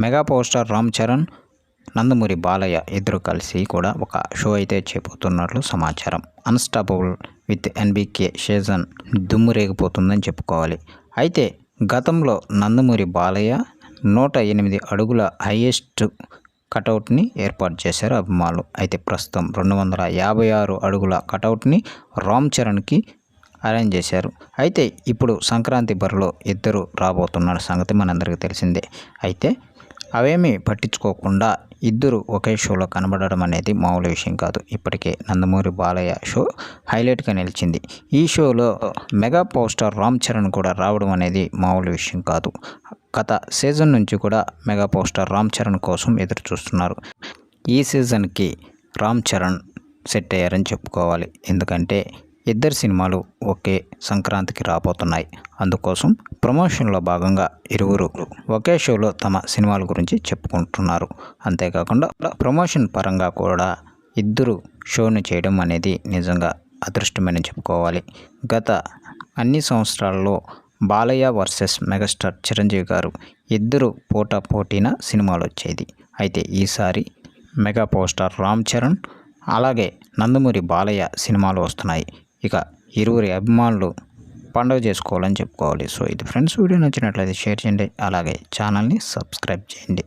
Mega power star Ram Charan Nandamuri Balayya ఇద్దరు కలిసి కూడా ఒక షో అయితే చేయబోతున్నట్లు సమాచారం. అన్స్టాపబుల్ విత్ ఎన్బికే సీజన్ దుమ్ము రేగిపోతుందని చెప్పుకోవాలి. అయితే గతంలో నందమూరి బాలయ్య నూట ఎనిమిది అడుగుల హైయెస్ట్ కటౌట్ని ఏర్పాటు చేశారు అభిమానులు. అయితే ప్రస్తుతం రెండు వందల యాభై ఆరు అడుగుల కటౌట్ని రామ్ చరణ్కి అరేంజ్ చేశారు. అయితే ఇప్పుడు సంక్రాంతి బరిలో ఇద్దరు రాబోతున్న సంగతి మనందరికీ తెలిసిందే. అయితే అవేమీ పట్టించుకోకుండా ఇద్దరు ఒకే షోలో కనబడడం అనేది మామూలు విషయం కాదు. ఇప్పటికే నందమూరి బాలయ్య షో హైలైట్గా నిలిచింది. ఈ షోలో mega power star Ram Charan కూడా రావడం అనేది మామూలు విషయం కాదు. గత సీజన్ నుంచి కూడా mega power star Ram Charan కోసం ఎదురు చూస్తున్నారు. ఈ సీజన్కి రామ్ చరణ్ సెట్ అయ్యారని చెప్పుకోవాలి. ఎందుకంటే ఇద్దరు సినిమాలు ఒకే సంక్రాంతికి రాబోతున్నాయి. అందుకోసం ప్రమోషన్లో భాగంగా ఇరువురు ఒకే షోలో తమ సినిమాల గురించి చెప్పుకుంటున్నారు. అంతేకాకుండా ప్రమోషన్ పరంగా కూడా ఇద్దరు షోను చేయడం అనేది నిజంగా అదృష్టమని చెప్పుకోవాలి. గత అన్ని సంవత్సరాల్లో బాలయ్య వర్సెస్ మెగాస్టార్ చిరంజీవి గారు ఇద్దరు పోటా పోటీన సినిమాలు వచ్చేది. అయితే ఈసారి mega power star Ram Charan అలాగే నందమూరి బాలయ్య సినిమాలు వస్తున్నాయి. ఇక ఇరువురి అభిమానులు పండుగ చేసుకోవాలని చెప్పుకోవాలి. సో ఇది ఫ్రెండ్స్ వీడియో నచ్చినట్లయితే షేర్ చేయండి. అలాగే ఛానల్ని సబ్స్క్రైబ్ చేయండి.